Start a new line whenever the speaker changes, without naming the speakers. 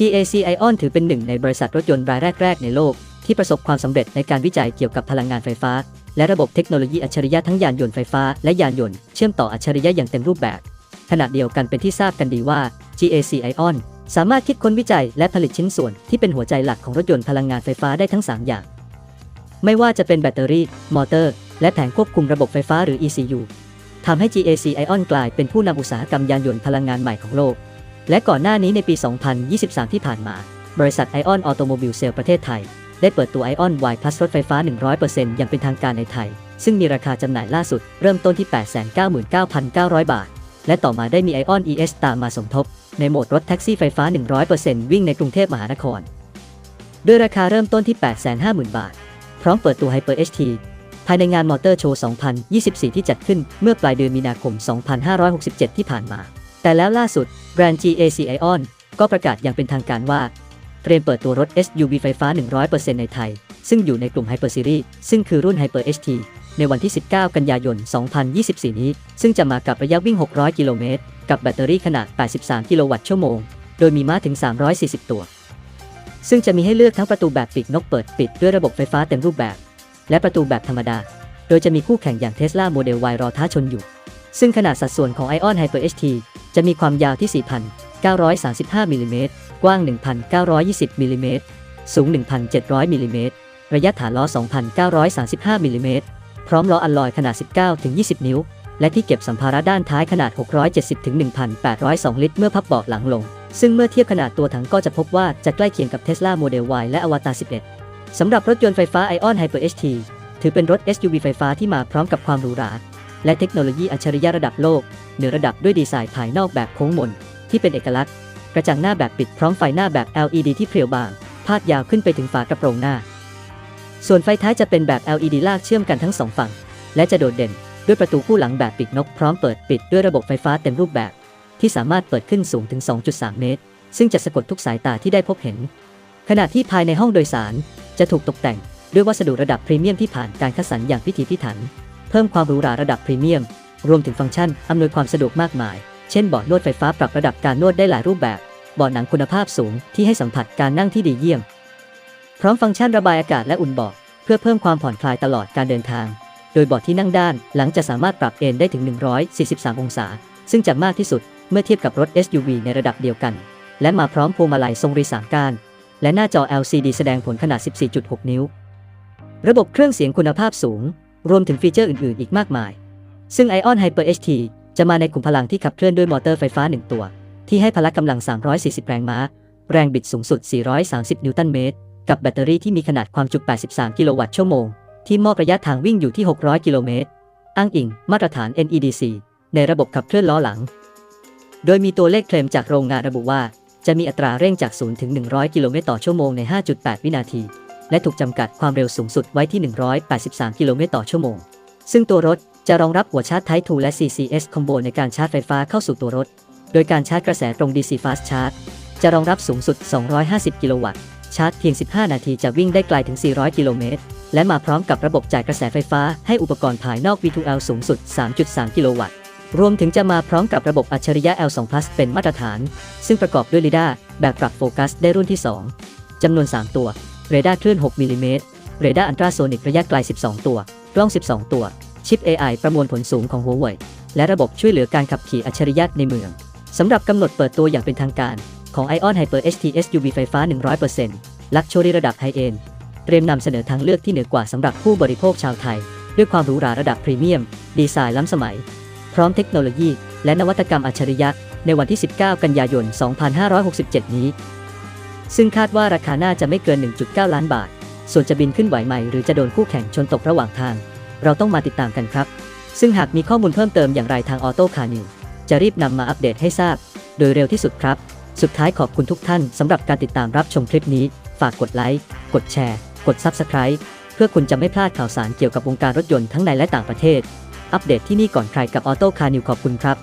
GAC Ion ถือเป็นหนึ่งในบริษัทรถยนต์รายแรก ๆ ในโลก ที่ประสบความสำเร็จในการวิจัยเกี่ยวกับพลังงานไฟฟ้า และระบบเทคโนโลยีอัจฉริยะทั้งยานยนต์ไฟฟ้าและยานยนต์เชื่อมต่ออัจฉริยะอย่างเต็มรูปแบบ ขณะเดียวกันเป็นที่ทราบกันดีว่า GAC Ion สามารถคิดค้นวิจัยและผลิตชิ้นส่วนที่เป็นหัวใจหลักของรถยนต์พลังงานไฟฟ้าได้ทั้ง 3 อย่าง ไม่ว่าจะเป็นแบตเตอรี่ มอเตอร์ และแผงควบคุมระบบไฟฟ้าหรือ ECU ทำให้ GAC Ion กลายเป็นผู้นำอุตสาหกรรมยานยนต์พลังงานใหม่ของโลก และก่อนหน้านี้ในปี 2023 ที่ผ่านมา บริษัท Ion Automobile Cell ประเทศไทย ได้เปิดตัว Ion Y Plus รถไฟฟ้า 100%อย่างเป็นทางการในไทย ซึ่งมีราคาจำหน่ายล่าสุด เริ่มต้นที่ 899,900 บาท และต่อมาได้มี Ion ES ตามมาสมทบ ในโหมดรถแท็กซี่ไฟฟ้า 100%วิ่งในกรุงเทพมหานครด้วยราคาเริ่มต้นที่ 850,000 บาท พร้อมเปิดตัว Hyper HT ภายในงานมอเตอร์โชว์ 2024 ที่จัดขึ้นเมื่อปลายเดือนมีนาคม 2567 ที่ผ่านมา แต่แล้วล่าสุดแบรนด์ GAC Ion ก็ประกาศอย่างเป็นทางการว่า เตรียมเปิดตัวรถ SUV ไฟฟ้า 100%ในไทย ซึ่งอยู่ในกลุ่ม Hyper Series ซึ่งคือรุ่น Hyper HT ในวันที่ 19 กันยายน 2024 นี้ ซึ่งจะมากับระยะวิ่ง 600 กิโลเมตร กับแบตเตอรี่ขนาด 83 กิโลวัตต์ชั่วโมง โดยมีม้าถึง 340 ตัว ซึ่งจะมีให้เลือกทั้งประตูแบบปีกนกเปิดปิดด้วยระบบไฟฟ้าเต็มรูปแบบ และประตูแบบธรรมดา โดยจะมีคู่แข่งอย่าง Tesla Model Y รอท้าชนอยู่ ซึ่งขนาดสัดส่วนของ Ion Hyper HT จะมีความยาวที่ 4,935มิลลิเมตรกว้าง 1,920มิลลิเมตรสูง 1,700มิลลิเมตรระยะฐานล้อ 2,935มิลลิเมตรพร้อมล้ออัลลอยขนาด 19-20 นิ้ว และที่เก็บสัมภาระด้านท้ายขนาด 670-1,802 ลิตร เมื่อพับเบาะหลังลง ซึ่งเมื่อเทียบขนาดตัวถังก็จะพบว่าจะใกล้เคียงกับ Tesla Model Y และ Avatar 11 สำหรับรถยนต์ไฟฟ้า Ion Hyper HT ถือเป็นรถ SUV ไฟฟ้าที่มาพร้อมกับความหรูหราและเทคโนโลยีอัจฉริยะระดับโลก เนือระดับด้วยดีไซน์ภายนอกแบบโค้งมน ที่เป็นเอกลักษณ์ กระจังหน้าแบบปิดพร้อมไฟหน้าแบบ LED ที่เพรียวบาง พาดยาวขึ้นไปถึงฝากระโปรงหน้า ส่วนไฟท้ายจะเป็นแบบ LED ลากเชื่อมกันทั้งสองฝั่ง และจะโดดเด่นด้วยประตูคู่หลังแบบปีกนกพร้อมเปิดปิดด้วยระบบไฟฟ้าเต็มรูปแบบ ที่สามารถเปิดขึ้นสูงถึง 2.3 เมตร ซึ่งจะสะกดทุกสายตาที่ได้พบเห็น ขณะที่ภายในห้องโดยสารจะถูกตกแต่งด้วยวัสดุระดับพรีเมียมที่ผ่านการคัดสรรอย่างพิถีพิถัน เพิ่มความหรูหราระดับพรีเมียม รวมถึงฟังก์ชันอำนวยความสะดวกมากมาย เช่นเบาะนวดไฟฟ้าปรับระดับการนวดได้หลายรูปแบบเบาะหนังคุณภาพสูงที่ให้สัมผัสการนั่งที่ดีเยี่ยม พร้อมฟังก์ชันระบายอากาศและอุ่นเบาะเพื่อเพิ่มความผ่อนคลายตลอดการเดินทาง โดยเบาะที่นั่งด้านหลังจะสามารถปรับเอนได้ถึง 143 องศา ซึ่งจะมากที่สุดเมื่อเทียบกับรถ SUV ในระดับเดียวกัน และมาพร้อมพวงมาลัยทรงรีสามก้าน และหน้าจอ LCD แสดงผลขนาด 14.6 นิ้ว ระบบเครื่องเสียงคุณภาพสูง รวมถึงฟีเจอร์อื่น ๆ อีกมากมาย ซึ่ง Ion Hyper HT จะมาในกลุ่มพลังที่ขับเคลื่อนด้วยมอเตอร์ไฟฟ้า 1 ตัว ที่ให้พละกำลัง 340 แรงม้า แรงบิดสูงสุด 430 นิวตันเมตร กับแบตเตอรี่ที่มีขนาดความจุ 83 กิโลวัตต์ชั่วโมง ที่มอบระยะทางวิ่งอยู่ที่ 600 กิโลเมตร อ้างอิง มาตรฐาน NEDC ในระบบขับเคลื่อนล้อหลัง โดยมีตัวเลขเคลมจากโรงงานระบุว่า จะมีอัตราเร่งจาก 0 ถึง 100 กิโลเมตรต่อชั่วโมงใน 5.8 วินาที และถูกจำกัดความเร็วสูงสุดไว้ที่ 183 กิโลเมตรต่อชั่วโมง ซึ่งตัวรถ จะรองรับหัวชาร์จ Type 2 และ CCS Combo ในการชาร์จไฟฟ้าเข้าสู่ตัวรถ โดยการชาร์จกระแสตรง DC Fast Charge จะรองรับสูงสุด 250 กิโลวัตต์ ชาร์จเพียง 15 นาทีจะวิ่งได้ไกลถึง 400 กิโลเมตร และมาพร้อมกับระบบจ่ายกระแสไฟฟ้าให้อุปกรณ์ภายนอก V2L สูงสุด 3.3 กิโลวัตต์ รวมถึงจะมาพร้อมกับระบบอัจฉริยะ L2 Plus เป็นมาตรฐาน ซึ่งประกอบด้วย LiDAR แบบปรับโฟกัสได้รุ่นที่ 2 จำนวน 3 ตัว เรดาร์คลื่น 6 มิลลิเมตร เรดาร์อันตราโซนิกระยะไกล 12 ตัว กล้อง 12 ตัว ชิป AI ประมวลผลสูงของหัวเว่ยและระบบช่วยเหลือการขับขี่อัจฉริยะในเมืองสำหรับกำหนดเปิดตัวอย่างเป็นทางการ ของ Ion Hyper HT SUV ไฟฟ้า 100%ลักชัวรี่ระดับไฮเอนเตรียมนำเสนอทางเลือกที่เหนือกว่าสำหรับผู้บริโภคชาวไทย ด้วยความหรูหราระดับพรีเมียม ดีไซน์ล้ำสมัย พร้อมเทคโนโลยี และนวัตกรรมอัจฉริยะ ในวันที่ 19 กันยายน 2567 นี้ ซึ่งคาดว่าราคาน่าจะไม่เกิน 1.9 ล้านบาท ส่วนจะบินขึ้นไหวไหมหรือจะโดนคู่แข่งชนตกระหว่างทาง เราต้องมาติดตามกันครับ ซึ่งหากมีข้อมูลเพิ่มเติมอย่างไรทางออโต้คานิวจะรีบนำมาอัปเดตให้ทราบ โดยเร็วที่สุดครับ สุดท้ายขอบคุณทุกท่านสำหรับการติดตามรับชมคลิปนี้ ฝากกดไลค์ กดแชร์ กด Subscribe เพื่อคุณจะไม่พลาดข่าวสารเกี่ยวกับวงการรถยนต์ทั้งในและต่างประเทศ อัปเดตที่นี่ก่อนใครกับออโต้คานิวขอบคุณครับ